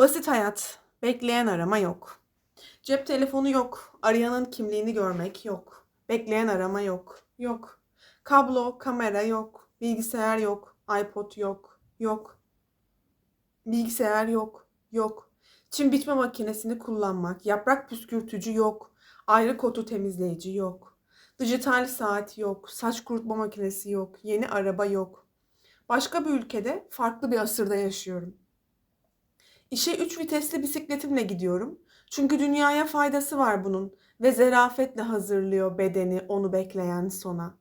Basit hayat. Bekleyen arama yok. Cep telefonu yok. Arayanın kimliğini görmek yok. Bekleyen arama yok. Yok. Kablo, kamera yok. Bilgisayar yok. iPod yok. Yok. Bilgisayar yok. Yok. Çim biçme makinesini kullanmak. Yaprak püskürtücü yok. Ayrı kotu temizleyici yok. Dijital saat yok. Saç kurutma makinesi yok. Yeni araba yok. Başka bir ülkede farklı bir asırda yaşıyorum. İşe üç vitesli bisikletimle gidiyorum. Çünkü dünyaya faydası var bunun ve zerafetle hazırlıyor bedeni onu bekleyen sona.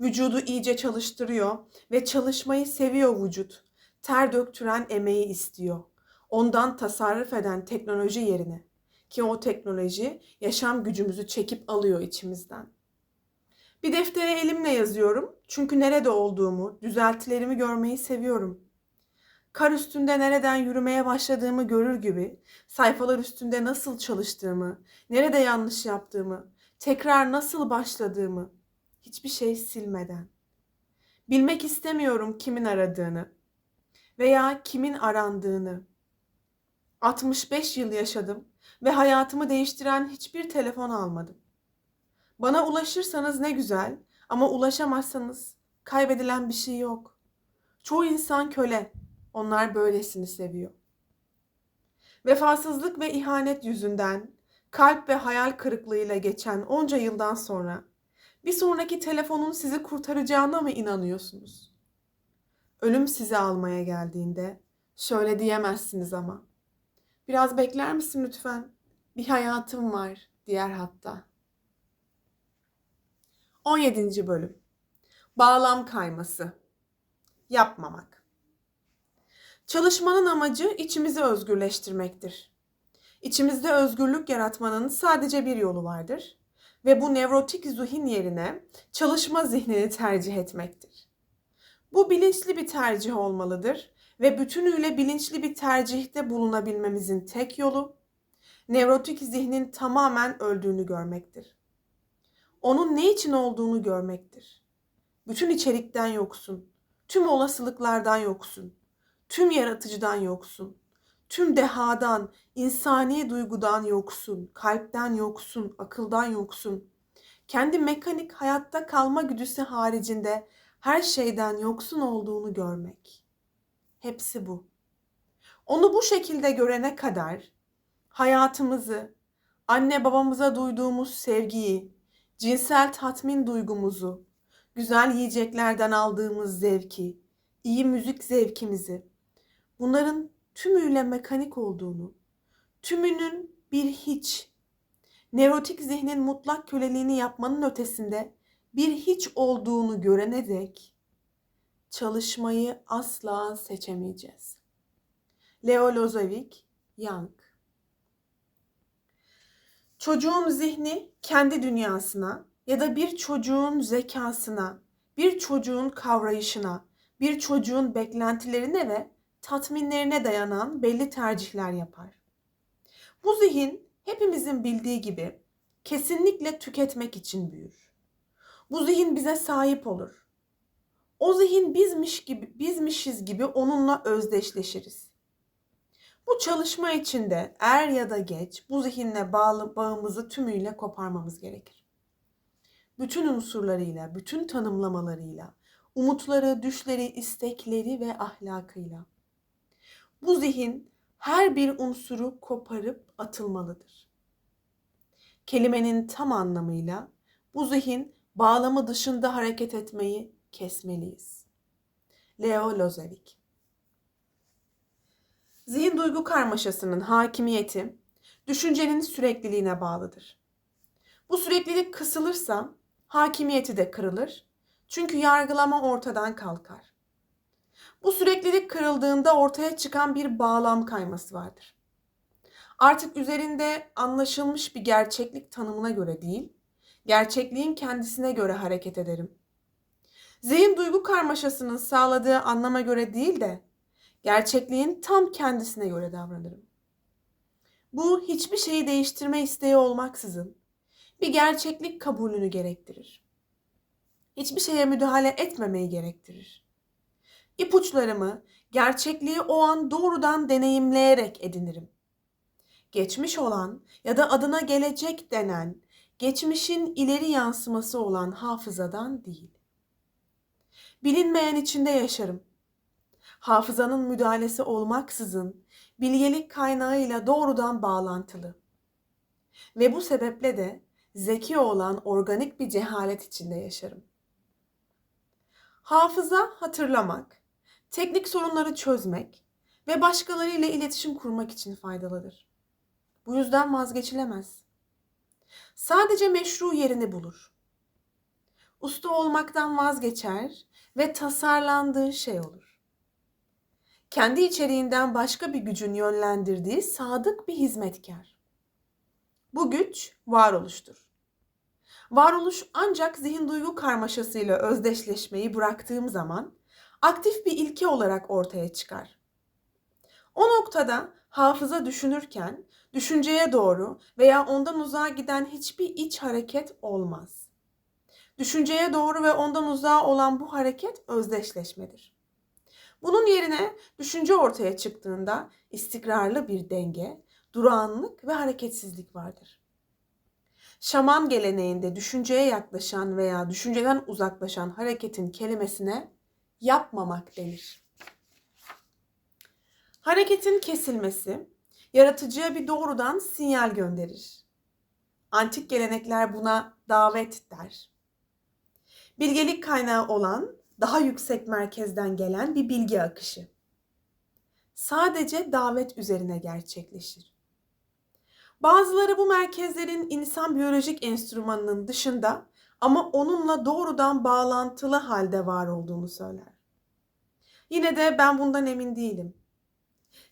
Vücudu iyice çalıştırıyor ve çalışmayı seviyor vücut. Ter döktüren emeği istiyor. Ondan tasarruf eden teknoloji yerine ki o teknoloji yaşam gücümüzü çekip alıyor içimizden. Bir deftere elimle yazıyorum çünkü nerede olduğumu, düzeltilerimi görmeyi seviyorum kar üstünde nereden yürümeye başladığımı görür gibi, sayfalar üstünde nasıl çalıştığımı, nerede yanlış yaptığımı, tekrar nasıl başladığımı, hiçbir şey silmeden. Bilmek istemiyorum kimin aradığını veya kimin arandığını. 65 yıl yaşadım ve hayatımı değiştiren hiçbir telefon almadım. Bana ulaşırsanız ne güzel ama ulaşamazsanız kaybedilen bir şey yok. Çoğu insan köle. Onlar böylesini seviyor. Vefasızlık ve ihanet yüzünden kalp ve hayal kırıklığıyla geçen onca yıldan sonra bir sonraki telefonun sizi kurtaracağına mı inanıyorsunuz? Ölüm sizi almaya geldiğinde şöyle diyemezsiniz ama. Biraz bekler misin lütfen? Bir hayatım var diğer hatta. 17. bölüm. Bağlam kayması. Yapmamak. Çalışmanın amacı içimizi özgürleştirmektir. İçimizde özgürlük yaratmanın sadece bir yolu vardır ve bu nevrotik zihin yerine çalışma zihnini tercih etmektir. Bu bilinçli bir tercih olmalıdır ve bütünüyle bilinçli bir tercihte bulunabilmemizin tek yolu nevrotik zihnin tamamen öldüğünü görmektir. Onun ne için olduğunu görmektir. Bütün içerikten yoksun, tüm olasılıklardan yoksun tüm yaratıcıdan yoksun. Tüm dehadan, insani duygudan yoksun, kalpten yoksun, akıldan yoksun. Kendi mekanik hayatta kalma güdüsü haricinde her şeyden yoksun olduğunu görmek. Hepsi bu. Onu bu şekilde görene kadar hayatımızı, anne babamıza duyduğumuz sevgiyi, cinsel tatmin duygumuzu, güzel yiyeceklerden aldığımız zevki, iyi müzik zevkimizi, bunların tümüyle mekanik olduğunu, tümünün bir hiç, nevrotik zihnin mutlak köleliğini yapmanın ötesinde bir hiç olduğunu görene dek çalışmayı asla seçemeyeceğiz. Leo Lozovic, Young Çocuğun zihni kendi dünyasına ya da bir çocuğun zekasına, bir çocuğun kavrayışına, bir çocuğun beklentilerine ve tatminlerine dayanan belli tercihler yapar. Bu zihin hepimizin bildiği gibi kesinlikle tüketmek için büyür. Bu zihin bize sahip olur. O zihin bizmiş gibi, bizmişiz gibi onunla özdeşleşiriz. Bu çalışma içinde er ya da geç bu zihinle bağlı bağımızı tümüyle koparmamız gerekir. Bütün unsurlarıyla, bütün tanımlamalarıyla, umutları, düşleri, istekleri ve ahlakıyla. Bu zihin her bir unsuru koparıp atılmalıdır. Kelimenin tam anlamıyla bu zihin bağlamı dışında hareket etmeyi kesmeliyiz. Leo Lozovic Zihin duygu karmaşasının hakimiyeti düşüncenin sürekliliğine bağlıdır. Bu süreklilik kısılırsa hakimiyeti de kırılır. Çünkü yargılama ortadan kalkar. Bu süreklilik kırıldığında ortaya çıkan bir bağlam kayması vardır. Artık üzerinde anlaşılmış bir gerçeklik tanımına göre değil, gerçekliğin kendisine göre hareket ederim. Zihin duygu karmaşasının sağladığı anlama göre değil de gerçekliğin tam kendisine göre davranırım. Bu hiçbir şeyi değiştirme isteği olmaksızın bir gerçeklik kabulünü gerektirir. Hiçbir şeye müdahale etmemeyi gerektirir ipuçlarımı Gerçekliği o an doğrudan deneyimleyerek edinirim. Geçmiş olan ya da adına gelecek denen, geçmişin ileri yansıması olan hafızadan değil. Bilinmeyen içinde yaşarım. Hafızanın müdahalesi olmaksızın bilgelik kaynağıyla doğrudan bağlantılı. Ve bu sebeple de zeki olan organik bir cehalet içinde yaşarım. Hafıza hatırlamak, teknik sorunları çözmek ve başkalarıyla iletişim kurmak için faydalıdır. Bu yüzden vazgeçilemez. Sadece meşru yerini bulur. Usta olmaktan vazgeçer ve tasarlandığı şey olur. Kendi içeriğinden başka bir gücün yönlendirdiği sadık bir hizmetkar. Bu güç varoluştur. Varoluş ancak zihin duygu karmaşasıyla özdeşleşmeyi bıraktığım zaman aktif bir ilke olarak ortaya çıkar. O noktada hafıza düşünürken düşünceye doğru veya ondan uzağa giden hiçbir iç hareket olmaz. Düşünceye doğru ve ondan uzağa olan bu hareket özdeşleşmedir. Bunun yerine düşünce ortaya çıktığında istikrarlı bir denge, durağanlık ve hareketsizlik vardır. Şaman geleneğinde düşünceye yaklaşan veya düşünceden uzaklaşan hareketin kelimesine yapmamak denir. Hareketin kesilmesi yaratıcıya bir doğrudan sinyal gönderir. Antik gelenekler buna davet der. Bilgelik kaynağı olan daha yüksek merkezden gelen bir bilgi akışı. Sadece davet üzerine gerçekleşir. Bazıları bu merkezlerin insan biyolojik enstrümanının dışında ama onunla doğrudan bağlantılı halde var olduğunu söyler. Yine de ben bundan emin değilim.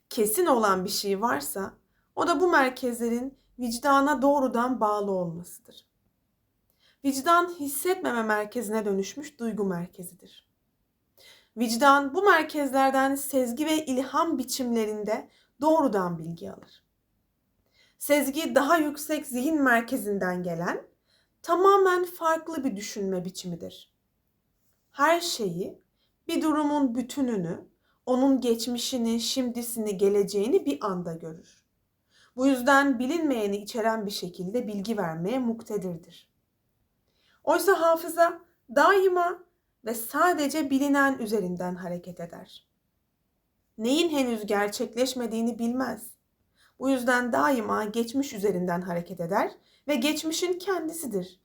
Kesin olan bir şey varsa o da bu merkezlerin vicdana doğrudan bağlı olmasıdır. Vicdan hissetmeme merkezine dönüşmüş duygu merkezidir. Vicdan bu merkezlerden sezgi ve ilham biçimlerinde doğrudan bilgi alır. Sezgi daha yüksek zihin merkezinden gelen tamamen farklı bir düşünme biçimidir. Her şeyi, bir durumun bütününü, onun geçmişini, şimdisini, geleceğini bir anda görür. Bu yüzden bilinmeyeni içeren bir şekilde bilgi vermeye muktedirdir. Oysa hafıza daima ve sadece bilinen üzerinden hareket eder. Neyin henüz gerçekleşmediğini bilmez. Bu yüzden daima geçmiş üzerinden hareket eder ve geçmişin kendisidir.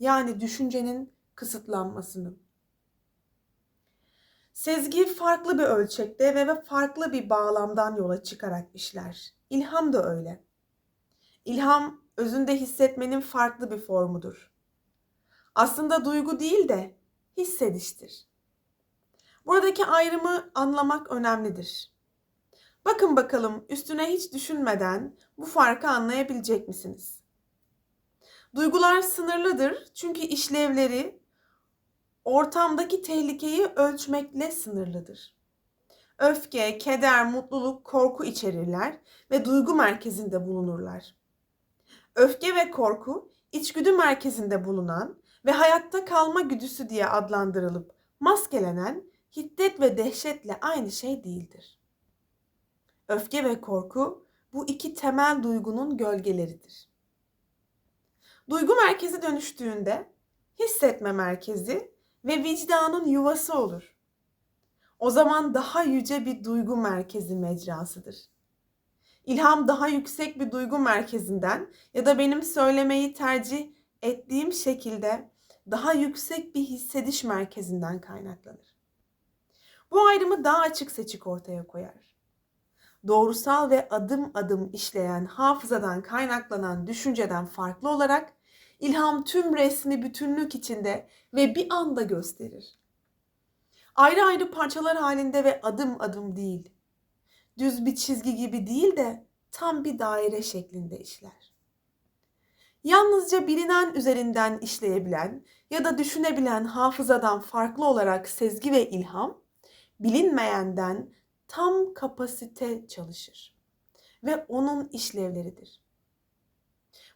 Yani düşüncenin kısıtlanmasının. Sezgi farklı bir ölçekte ve farklı bir bağlamdan yola çıkarak işler. İlham da öyle. İlham özünde hissetmenin farklı bir formudur. Aslında duygu değil de hissediştir. Buradaki ayrımı anlamak önemlidir. Bakın bakalım üstüne hiç düşünmeden bu farkı anlayabilecek misiniz? Duygular sınırlıdır çünkü işlevleri ortamdaki tehlikeyi ölçmekle sınırlıdır. Öfke, keder, mutluluk, korku içerirler ve duygu merkezinde bulunurlar. Öfke ve korku içgüdü merkezinde bulunan ve hayatta kalma güdüsü diye adlandırılıp maskelenen hiddet ve dehşetle aynı şey değildir. Öfke ve korku bu iki temel duygunun gölgeleridir. Duygu merkezi dönüştüğünde hissetme merkezi ve vicdanın yuvası olur. O zaman daha yüce bir duygu merkezi mecrasıdır. İlham daha yüksek bir duygu merkezinden ya da benim söylemeyi tercih ettiğim şekilde daha yüksek bir hissediş merkezinden kaynaklanır. Bu ayrımı daha açık seçik ortaya koyar. Doğrusal ve adım adım işleyen hafızadan kaynaklanan düşünceden farklı olarak ilham tüm resmi bütünlük içinde ve bir anda gösterir. Ayrı ayrı parçalar halinde ve adım adım değil. Düz bir çizgi gibi değil de tam bir daire şeklinde işler. Yalnızca bilinen üzerinden işleyebilen ya da düşünebilen hafızadan farklı olarak sezgi ve ilham bilinmeyenden tam kapasite çalışır ve onun işlevleridir.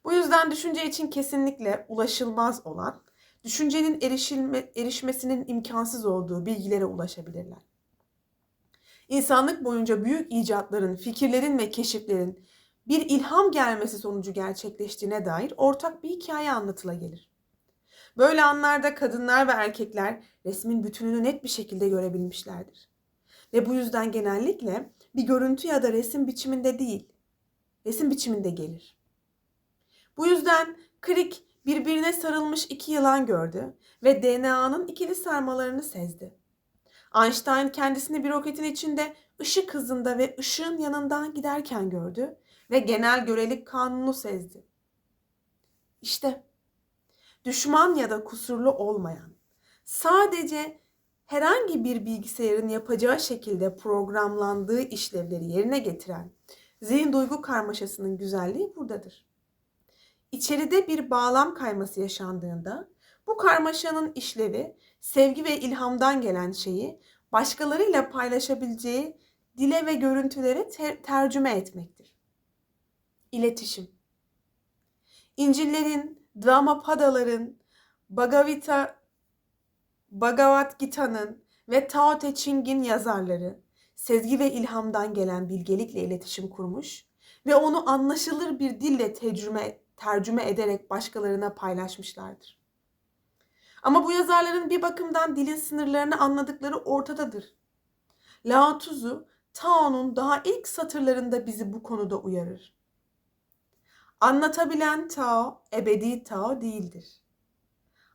Bu yüzden düşünce için kesinlikle ulaşılmaz olan, düşüncenin erişilme, erişmesinin imkansız olduğu bilgilere ulaşabilirler. İnsanlık boyunca büyük icatların, fikirlerin ve keşiflerin bir ilham gelmesi sonucu gerçekleştiğine dair ortak bir hikaye anlatıla gelir. Böyle anlarda kadınlar ve erkekler resmin bütününü net bir şekilde görebilmişlerdir. Ve bu yüzden genellikle bir görüntü ya da resim biçiminde değil, resim biçiminde gelir. Bu yüzden Crick birbirine sarılmış iki yılan gördü ve DNA'nın ikili sarmalarını sezdi. Einstein kendisini bir roketin içinde ışık hızında ve ışığın yanından giderken gördü ve genel görelik kanunu sezdi. İşte düşman ya da kusurlu olmayan, sadece herhangi bir bilgisayarın yapacağı şekilde programlandığı işlevleri yerine getiren zihin duygu karmaşasının güzelliği buradadır. İçeride bir bağlam kayması yaşandığında bu karmaşanın işlevi sevgi ve ilhamdan gelen şeyi başkalarıyla paylaşabileceği dile ve görüntülere ter- tercüme etmektir. İletişim. İncillerin, Dhamapadaların, Bhagavita, Bhagavad Gita'nın ve Tao Te Ching'in yazarları sezgi ve ilhamdan gelen bilgelikle iletişim kurmuş ve onu anlaşılır bir dille tercüme, tercüme ederek başkalarına paylaşmışlardır. Ama bu yazarların bir bakımdan dilin sınırlarını anladıkları ortadadır. Lao Tzu, Tao'nun daha ilk satırlarında bizi bu konuda uyarır. Anlatabilen Tao, ebedi Tao değildir.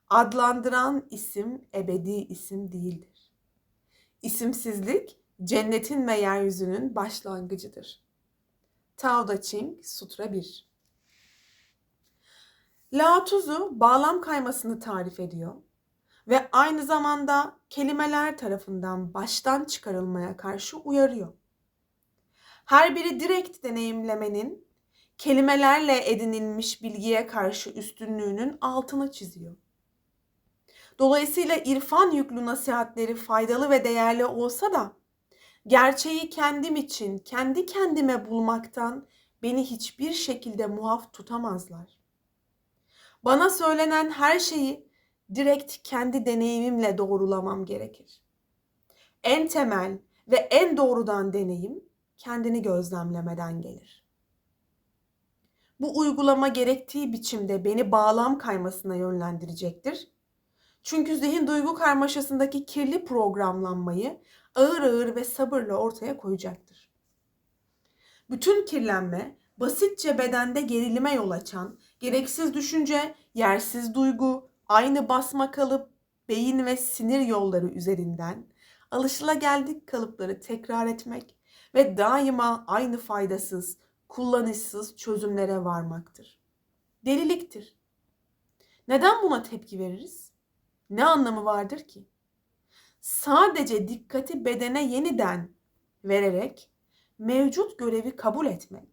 Adlandıran isim ebedi isim değildir. İsimsizlik cennetin ve yeryüzünün başlangıcıdır. Tao Te Ching Sutra 1 Lao bağlam kaymasını tarif ediyor ve aynı zamanda kelimeler tarafından baştan çıkarılmaya karşı uyarıyor. Her biri direkt deneyimlemenin kelimelerle edinilmiş bilgiye karşı üstünlüğünün altını çiziyor. Dolayısıyla irfan yüklü nasihatleri faydalı ve değerli olsa da gerçeği kendim için, kendi kendime bulmaktan beni hiçbir şekilde muaf tutamazlar. Bana söylenen her şeyi direkt kendi deneyimimle doğrulamam gerekir. En temel ve en doğrudan deneyim kendini gözlemlemeden gelir. Bu uygulama gerektiği biçimde beni bağlam kaymasına yönlendirecektir. Çünkü zihin duygu karmaşasındaki kirli programlanmayı ağır ağır ve sabırla ortaya koyacaktır. Bütün kirlenme basitçe bedende gerilime yol açan gereksiz düşünce, yersiz duygu, aynı basma kalıp, beyin ve sinir yolları üzerinden alışılageldik kalıpları tekrar etmek ve daima aynı faydasız, kullanışsız çözümlere varmaktır. Deliliktir. Neden buna tepki veririz? Ne anlamı vardır ki? Sadece dikkati bedene yeniden vererek mevcut görevi kabul etmek,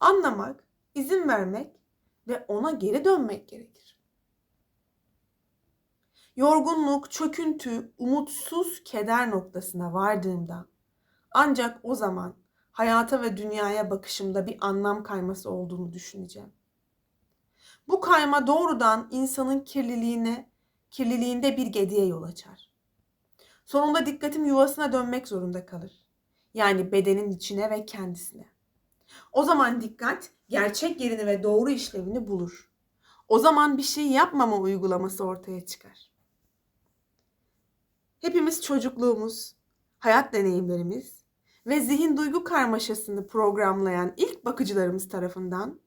anlamak, izin vermek ve ona geri dönmek gerekir. Yorgunluk, çöküntü, umutsuz keder noktasına vardığımda ancak o zaman hayata ve dünyaya bakışımda bir anlam kayması olduğunu düşüneceğim. Bu kayma doğrudan insanın kirliliğine, kirliliğinde bir gediye yol açar. Sonunda dikkatim yuvasına dönmek zorunda kalır. Yani bedenin içine ve kendisine. O zaman dikkat gerçek yerini ve doğru işlevini bulur. O zaman bir şey yapmama uygulaması ortaya çıkar. Hepimiz çocukluğumuz, hayat deneyimlerimiz ve zihin duygu karmaşasını programlayan ilk bakıcılarımız tarafından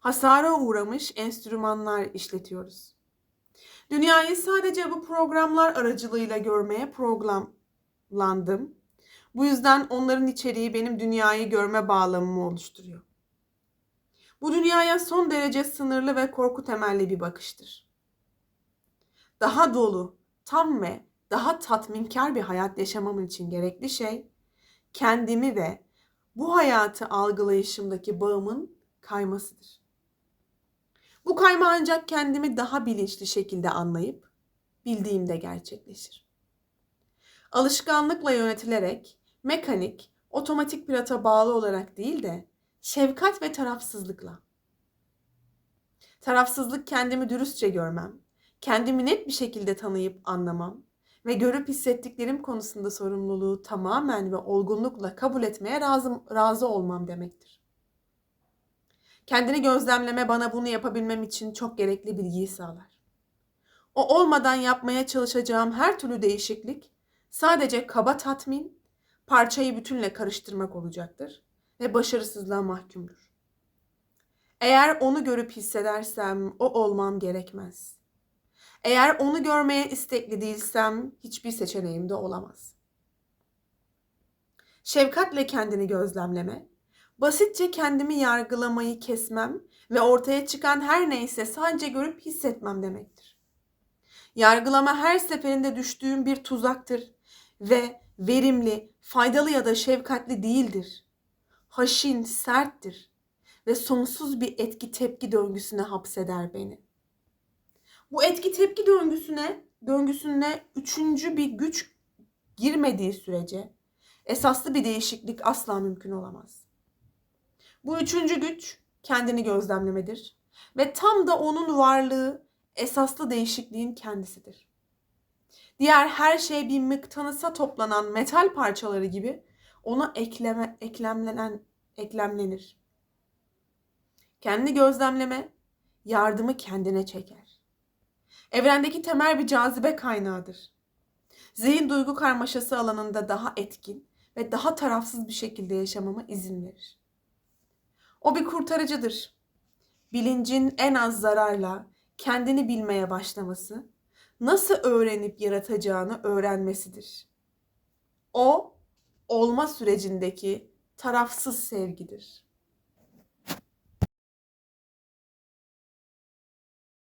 hasara uğramış enstrümanlar işletiyoruz. Dünyayı sadece bu programlar aracılığıyla görmeye programlandım. Bu yüzden onların içeriği benim dünyayı görme bağlamımı oluşturuyor. Bu dünyaya son derece sınırlı ve korku temelli bir bakıştır. Daha dolu, tam ve daha tatminkar bir hayat yaşamam için gerekli şey kendimi ve bu hayatı algılayışımdaki bağımın kaymasıdır. Bu kayma ancak kendimi daha bilinçli şekilde anlayıp bildiğimde gerçekleşir. Alışkanlıkla yönetilerek mekanik, otomatik pilota bağlı olarak değil de şefkat ve tarafsızlıkla. Tarafsızlık kendimi dürüstçe görmem, kendimi net bir şekilde tanıyıp anlamam ve görüp hissettiklerim konusunda sorumluluğu tamamen ve olgunlukla kabul etmeye razı, razı olmam demektir. Kendini gözlemleme bana bunu yapabilmem için çok gerekli bilgiyi sağlar. O olmadan yapmaya çalışacağım her türlü değişiklik sadece kaba tatmin, parçayı bütünle karıştırmak olacaktır ve başarısızlığa mahkumdur. Eğer onu görüp hissedersem o olmam gerekmez. Eğer onu görmeye istekli değilsem hiçbir seçeneğim de olamaz. Şefkatle kendini gözlemleme, basitçe kendimi yargılamayı kesmem ve ortaya çıkan her neyse sadece görüp hissetmem demektir. Yargılama her seferinde düştüğüm bir tuzaktır ve verimli, faydalı ya da şefkatli değildir. Haşin, serttir ve sonsuz bir etki tepki döngüsüne hapseder beni. Bu etki tepki döngüsüne, döngüsüne üçüncü bir güç girmediği sürece esaslı bir değişiklik asla mümkün olamaz. Bu üçüncü güç kendini gözlemlemedir ve tam da onun varlığı esaslı değişikliğin kendisidir. Diğer her şey bir mıknatısa toplanan metal parçaları gibi ona ekleme, eklemlenen, eklemlenir. Kendi gözlemleme yardımı kendine çeker. Evrendeki temel bir cazibe kaynağıdır. Zihin duygu karmaşası alanında daha etkin ve daha tarafsız bir şekilde yaşamama izin verir. O bir kurtarıcıdır. Bilincin en az zararla kendini bilmeye başlaması, nasıl öğrenip yaratacağını öğrenmesidir. O olma sürecindeki tarafsız sevgidir.